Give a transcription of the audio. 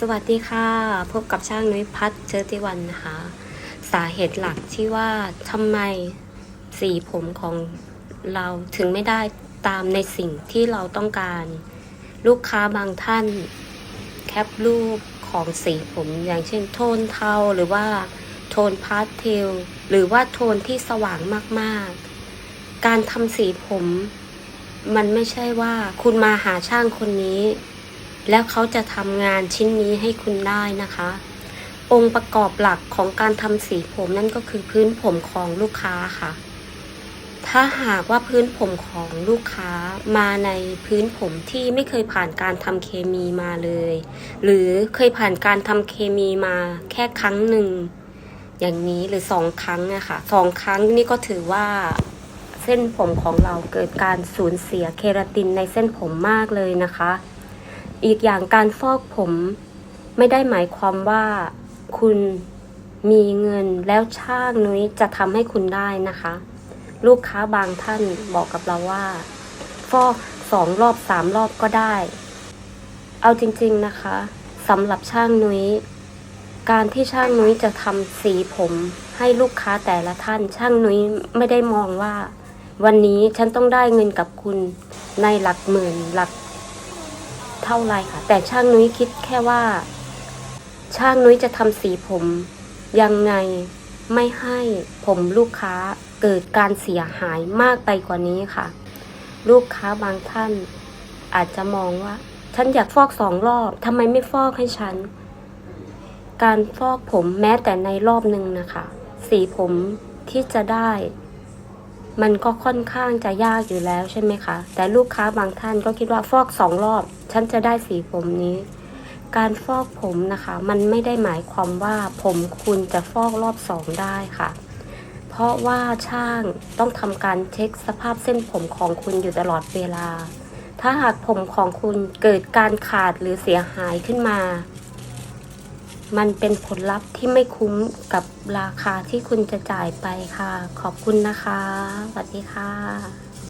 สวัสดีค่ะ พบกับช่างนุ้ยพัฒน์เชอติวันนะคะ สาเหตุหลักที่ว่าทำไมสีผมของเราถึงไม่ได้ตามในสิ่งที่เราต้องการ ลูกค้าบางท่าน แคปรูปของสีผมอย่างเช่นโทนเทาหรือว่าโทนพาสเทลหรือว่าโทนที่สว่างมากๆ การทำสีผม มันไม่ใช่ว่าคุณมาหาช่างคนนี้ แล้วเขาจะทำงานชิ้นนี้ให้คุณได้นะคะ องค์ประกอบหลักของการทำสีผมนั่นก็คือพื้นผมของลูกค้าค่ะ ถ้าหากว่าพื้นผมของลูกค้ามาในพื้นผมที่ไม่เคยผ่านการทำเคมีมาเลย หรือเคยผ่านการทำเคมีมาแค่ครั้งหนึ่ง อย่างนี้หรือสองครั้งอะค่ะสองครั้งนี่ก็ถือว่าเส้นผมของเราเกิดการสูญเสียเคราตินในเส้นผมมากเลยนะคะ อีกอย่างการฟอกผม ไม่ได้หมายความว่าคุณมีเงินแล้วช่างนุ้ยจะทำให้คุณได้นะคะ ลูกค้าบางท่านบอกกับเราว่า ฟอกสองรอบสามรอบก็ได้ เอาจริงๆนะคะสำหรับช่างนุ้ยการที่ช่างนุ้ยจะทำสีผมให้ลูกค้าแต่ละท่าน ช่างนุ้ยไม่ได้มองว่า วันนี้ฉันต้องได้เงินกับคุณในหลักหมื่นหลัก เท่าไรค่ะ แต่ช่างนุ้ยคิดแค่ว่า ช่างนุ้ยจะทำสีผม ยังไงไม่ให้ผมลูกค้าเกิดการเสียหายมากไปกว่านี้ค่ะ ลูกค้าบางท่าน อาจจะมองว่า ฉันอยากฟอกสองรอบทำไมไม่ฟอกให้ฉัน การฟอกผมแม้แต่ในรอบหนึ่งนะคะ สีผมที่จะได้ มันก็ค่อนข้างจะยากอยู่แล้วใช่ไหมคะ แต่ลูกค้าบางท่านก็คิดว่าฟอกสองรอบ ฉันจะได้สีผมนี้ การฟอกผมนะคะ มันไม่ได้หมายความว่าผมคุณจะฟอกรอบสองได้ค่ะ เพราะว่าช่างต้องทำการเช็คสภาพเส้นผมของคุณอยู่ตลอดเวลา ถ้าหากผมของคุณเกิดการขาดหรือเสียหายขึ้นมา มันเป็นผลลัพธ์ที่ไม่คุ้มกับราคาที่คุณจะจ่ายไปค่ะ ขอบคุณนะคะ สวัสดีค่ะ